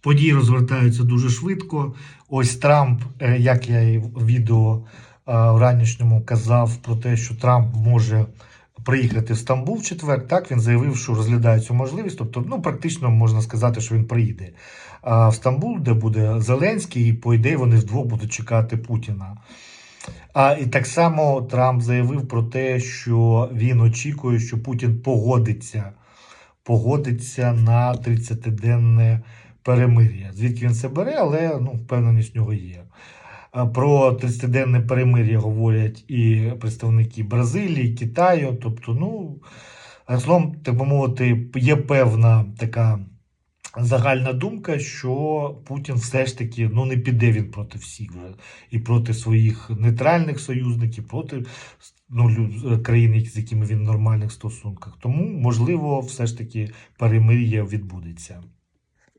Події розвертаються дуже швидко. Ось Трамп, е, як я і в відео е, в ранішньому казав про те, що Трамп може приїхати в Стамбул в четвер. Так він заявив, що розглядає цю можливість. Тобто, ну практично можна сказати, що він приїде в Стамбул, де буде Зеленський, і по ідеї вони вдвох будуть чекати Путіна. А і так само Трамп заявив про те, що він очікує, що Путін погодиться, погодиться на 30-денне перемир'я. Звідки він це бере, але ну, впевненість в нього є. Про 30-денне перемир'я говорять і представники Бразилії, Китаю. Тобто, ну, словом, так би мовити, є певна така загальна думка, що Путін все ж таки ну, не піде він проти всіх і проти своїх нейтральних союзників, проти ну, країн, з якими він в нормальних стосунках. Тому, можливо, все ж таки перемир'я відбудеться.